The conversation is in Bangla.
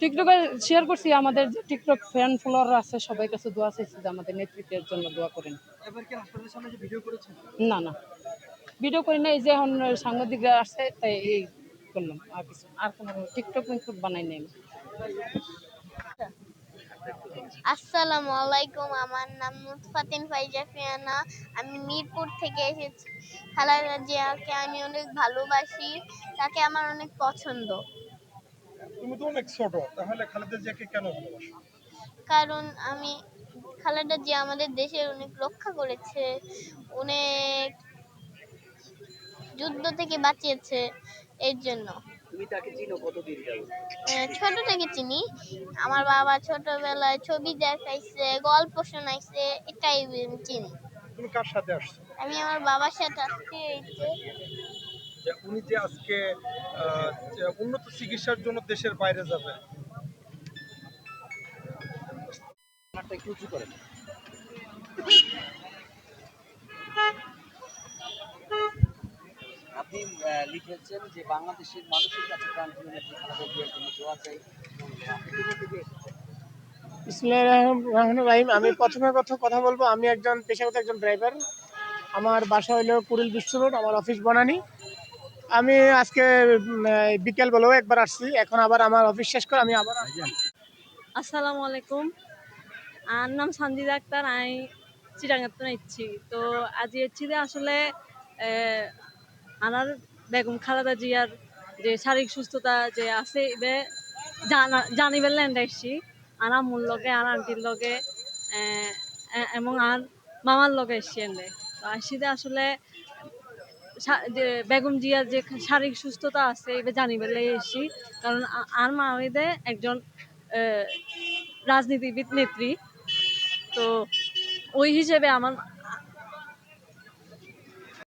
টিকটকে শেয়ার করছি আমাদের যে টিকটক ফ্যান ফলোয়ার আছে সবাই কাছে দোয়া চাইছি যে আমাদের নেতৃত্বের জন্য দোয়া করেন। এবার কি হাসপাতালের সামনে যে ভিডিও করেছেন? না না। ভিডিও করি না এই যে এখন সাংবাদিকরা আসছে তাই এই করলাম। আর কিছু আর কোনো টিকটক মিকটক বানাই নাই আসসালামু আলাইকুম আমার নাম মুতফাতিন ফাইজা ফিয়ানা। আমি মিরপুর থেকে এসেছি। খালেদা জিয়াকে আমি অনেক ভালোবাসি তাকে আমার অনেক পছন্দ। তুমি তো অনেক ছোট তাহলে খালেদা জিয়াকে কেন ভালোবাসো? কারণ আমি খালেদা জিয়া আমাদের দেশের অনেক রক্ষা করেছে অনেক যুদ্ধ থেকে বাঁচিয়েছে এর জন্য। তুমি তাকে চিনো কতদিন ছোট থেকে চিনি। আমার বাবা ছোটবেলায় ছবি দেখাইছে গল্প শোনাইছে এটাই আমি চিনি। তুমি কার সাথে আসছো? আমি আমার বাবার সাথে আসছি এই যে উনি যে আজকে উন্নত চিকিৎসার জন্য দেশের বাইরে যাবে। আপনারটা একটু উঁচু করেন। আপনি লিখেছেন যে বাংলাদেশের মানুষের কাছে রাহিম আমি প্রথমে কথা কথা বলব। আমি একজন পেশাগত একজন ড্রাইভার। আমার বাসা হইল কুড়িল বিশ্ব রোড আমার অফিস বনানি। আমি আজকে বিকেল বেলাও একবার আসছি। এখন আবার আমার অফিস শেষ করে আমি আবার আসসালামু আলাইকুম। আর নাম সঞ্জিদা আক্তার, আমি চিরাঙ্গাত ইচ্ছি তো আজি ইচ্ছি যে আসলে আনার বেগম খালেদা জিয়ার যে শারীরিক সুস্থতা যে আছে, এবে জানা, জানিবেন ল্যান্ড আসছি আনা মূল লগে, আর আন্টির লগে এবং আর মামার লগে এসছি এনে তো আসছি যে আসলে যে বেগম জিয়ার যে শারীরিক সুস্থতা আছে এবার জানিবার লাই এসি কারণ আর মা হইদে একজন রাজনীতিবিদ নেত্রী। তো ওই হিসেবে আমার